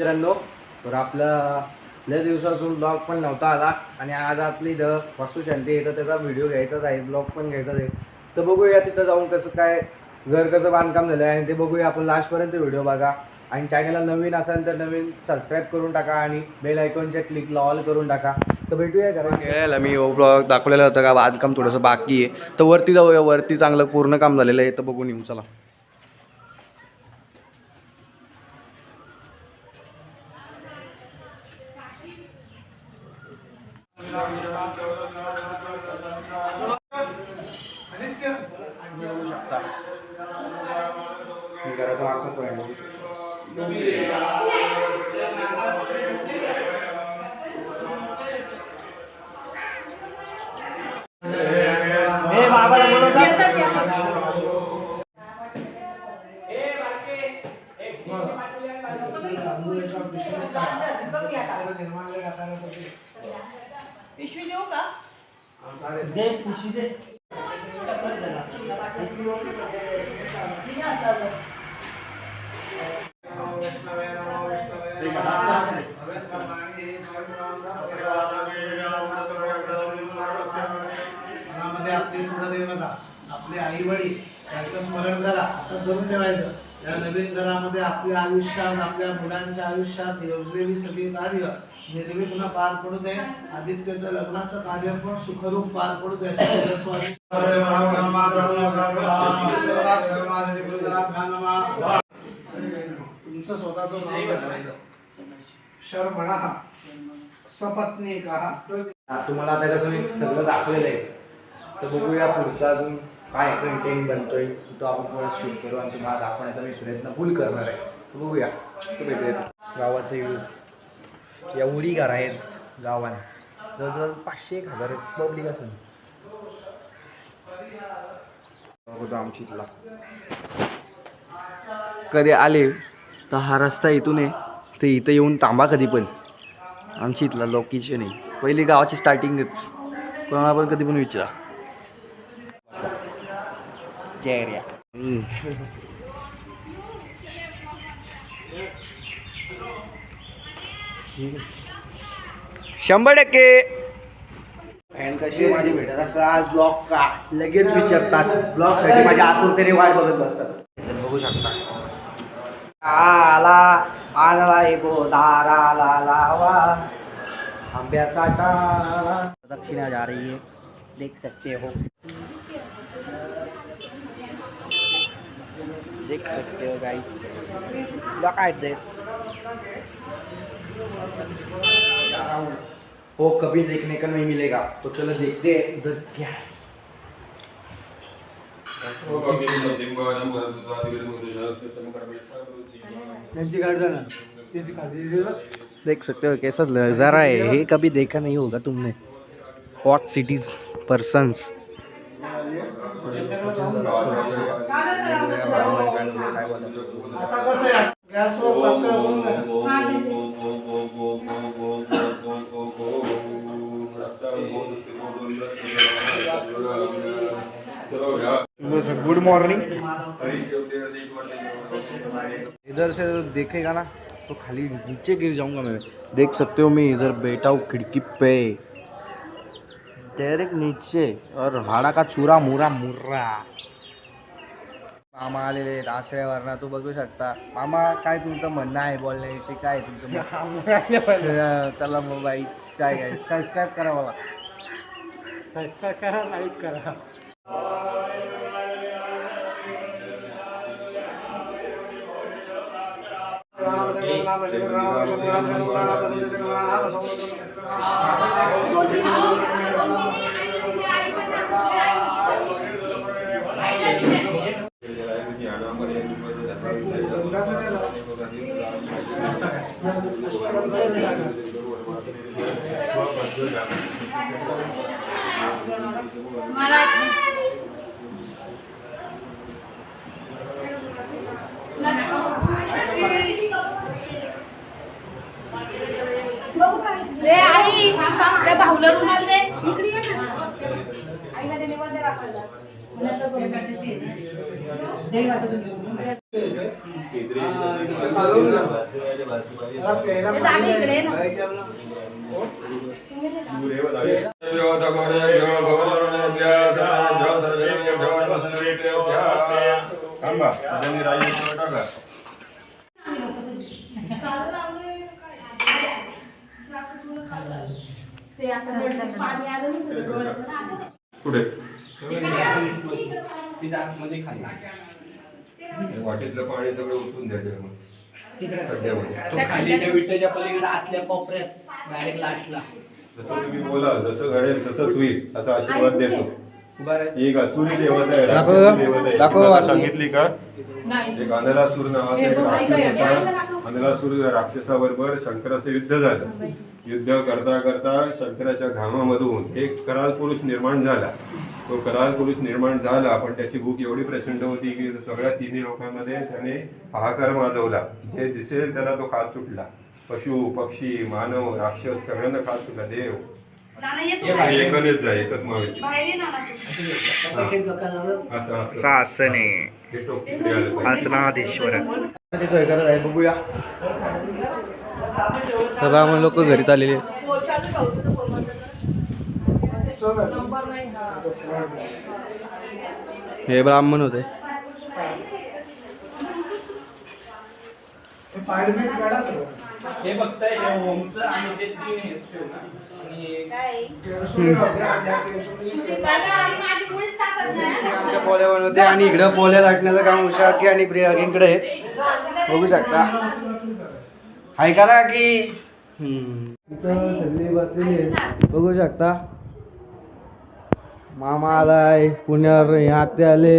मित्रांनो तर आपला लय दिवसापासून ब्लॉग पण नव्हता आला आणि आज आपली इथं वास्तुशांती आहे तर त्याचा व्हिडिओ घ्यायचाच आहे ब्लॉग पण घ्यायचाच आहे. तर बघूया तिथं जाऊन कसं काय घर कसं बांधकाम झालं आहे आणि ते बघूया आपण लास्टपर्यंत व्हिडिओ बघा. आणि चॅनलला नवीन असाल तर नवीन सबस्क्राईब करून टाका आणि बेल आयकॉनच्या क्लिकला ऑल करून टाका. तर भेटूया करा मी ब्लॉग दाखवलेलं होतं का बांधकाम थोडंसं बाकी आहे. तर वरती जाऊया वरती चांगलं पूर्ण काम झालेलं आहे तर बघून येऊ चला. बघू शकता मी घराचा मागचा पॉईंट बघू पिशवी देऊ का? मनामध्ये आपली कुलदेवता आपले आई वडील यांचं स्मरण करा. आता धरून ठेवायचं. या नवीन घरामध्ये आपल्या आयुष्यात आपल्या मुलांच्या आयुष्यात योजलेली सगळी कार्य निर्विघ्न पार पडू दे. आदित्यचं लग्नाचं कार्य पण सुखरूप पार पडू दे तुमचं स्वतःचं नाव शर्मणा सपत्नी हा, तुम्हाला आता कसं मी सगळं दाखवलेलं आहे. तर बघूया पुढचा अजून काय कंटेंट बनतोय. तो आपण थोडा शूट करू आणि तुम्हाला दाखवण्याचा मी प्रयत्न फुल करणार आहे. बघूया. गावाचे एवढी घरं आहेत गावात जवळजवळ पाचशे एक हजार आहेत. पब्लिक बघतो आमची इथला. कधी आले तर हा रस्ता इथून आहे. तर इथं येऊन थांबा कधी पण. आमची इथला लोकेशन आहे. पहिली गावाची स्टार्टिंगच कोणाला पण कधी पण विचारा. जय एरिया शंभर टक्के। फॅन कशी माझी भेटत असं आज ब्लॉग का? लगेच विचारतात. ब्लॉगसाठी माझ्या आतुरतेने वाट बघत बसतात. बघू शकता. आला आला एगो दाराला लावा. आंब्याचा टाळा. दक्षिणा जा रही है. देख सकते हो. देख सकते हो गाइस लुक एट दिस वो कभी देखने का नहीं मिलेगा। तो चलो देखते हैं उधर क्या है। देख सकते हो कैसा नज़ारा है। ये कभी देखा नहीं होगा तुमने। हॉट सिटीज पर्सन्स आता गुड मॉर्निंग इधर से देखेगा ना तो खाली नीचे गिर जाऊंगा मैं। देख सकते हो मैं इधर बैठा हूँ खिड़की पे। डायरेक्ट नीचे और हाडा का चुरा मुरा मुर्रा। मामा आलेले आश्रयावरनं तू बघू शकता। मामा काय तुमचं म्हणणं आहे बोलण्याविषयी काय तुमचं? चला मग बाई काय काय सबस्क्राईब करा मला. सबस्क्राईब करा लाईक करा रे आई थांब थांब. त्या भाऊला रुमाल दे. इकडे आईला ते निवड दे राखायला त्याला वाटेतलं पाणी सगळं उठून द्या त्याच्यामध्ये. खड्ड्यामध्ये तो खाली त्या विटेच्या पलीकडे आतल्या कोपऱ्यात डायरेक्ट लास्टला जसं तुम्ही बोला जसं घडेल तसंच होईल असा आशीर्वाद देतो. एक असुरी देवता आहे राक्षसी. सांगितली का? एक अनलासूर नावाचा एक राक्षस होता. अनलासूर राक्षसाबरोबर शंकराचं युद्ध झालं. युद्ध करता करता शंकराच्या घामामधून एक कराल पुरुष निर्माण झाला. तो कराल पुरुष निर्माण झाला पण त्याची भूक एवढी प्रचंड होती की सगळ्या तिन्ही लोकांमध्ये त्याने हाहाकार माजवला. जे दिसेल त्याला तो खास सुटला. पशु पक्षी मानव राक्षस सगळ्यांना खास सुटला. देव. एकच जा एकच असं हे. पाहिजे. आसनाधीश्वर बघूया. सगळं लोक घरी चाललेले हे ब्राह्मण होते. हे. हे फक्त हे होमचं आणि ते तीन हेच केळसुरी होते, आणि इकडं पोल्या लाटण्याचं काम उषा की आणि प्रियाकीकडे आहे बघू शकता. हाय करा की. इथं सगळी बसलेली आहे बघू शकता. मामा आलाय पुण्यावर हे आते आले.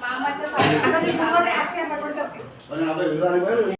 मामाच्या उद्या आता मी जर का शेणीचा आठवण करते. पण त्या कलशाच्या पाण्यात